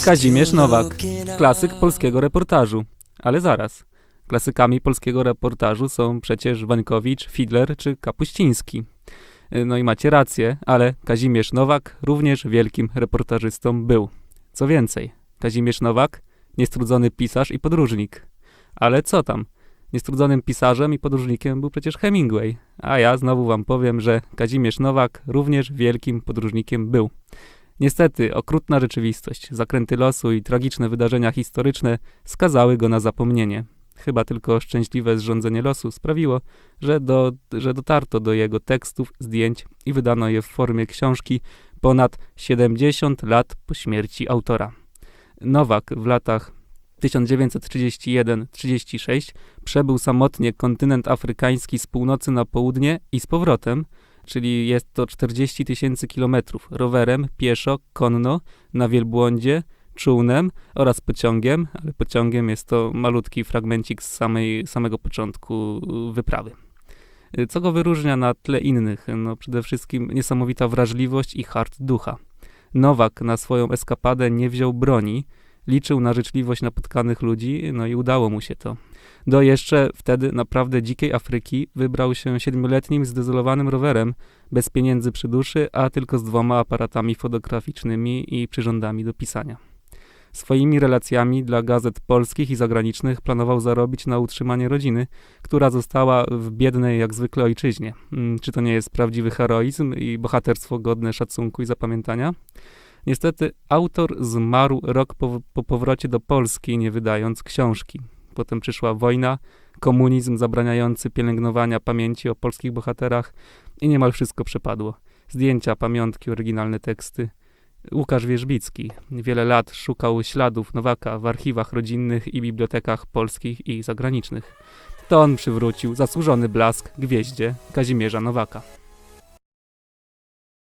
Kazimierz Nowak, klasyk polskiego reportażu. Ale zaraz. Klasykami polskiego reportażu są przecież Wańkowicz, Fidler czy Kapuściński. No i macie rację, ale Kazimierz Nowak również wielkim reportażystą był. Co więcej, Kazimierz Nowak niestrudzony pisarz i podróżnik. Ale co tam? Niestrudzonym pisarzem i podróżnikiem był przecież Hemingway. A ja znowu wam powiem, że Kazimierz Nowak również wielkim podróżnikiem był. Niestety, okrutna rzeczywistość, zakręty losu i tragiczne wydarzenia historyczne skazały go na zapomnienie. Chyba tylko szczęśliwe zrządzenie losu sprawiło, że, do, że dotarto do jego tekstów, zdjęć i wydano je w formie książki ponad 70 lat po śmierci autora. Nowak w latach 1931-36 przebył samotnie kontynent afrykański z północy na południe i z powrotem, czyli jest to 40 tysięcy kilometrów rowerem, pieszo, konno, na wielbłądzie, czółnem oraz pociągiem, ale pociągiem jest to malutki fragmencik z samej, samego początku wyprawy. Co go wyróżnia na tle innych? No przede wszystkim niesamowita wrażliwość i hart ducha. Nowak na swoją eskapadę nie wziął broni, liczył na życzliwość napotkanych ludzi, no i udało mu się to. Do jeszcze wtedy naprawdę dzikiej Afryki wybrał się siedmioletnim zdezolowanym rowerem, bez pieniędzy przy duszy, a tylko z dwoma aparatami fotograficznymi i przyrządami do pisania. Swoimi relacjami dla gazet polskich i zagranicznych planował zarobić na utrzymanie rodziny, która została w biednej jak zwykle ojczyźnie. Mm, Czy to nie jest prawdziwy heroizm i bohaterstwo godne szacunku i zapamiętania? Niestety autor zmarł rok po, po powrocie do Polski, nie wydając książki. Potem przyszła wojna, komunizm zabraniający pielęgnowania pamięci o polskich bohaterach i niemal wszystko przepadło. Zdjęcia, pamiątki, oryginalne teksty. Łukasz Wierzbicki wiele lat szukał śladów Nowaka w archiwach rodzinnych i bibliotekach polskich i zagranicznych. To on przywrócił zasłużony blask gwieździe Kazimierza Nowaka.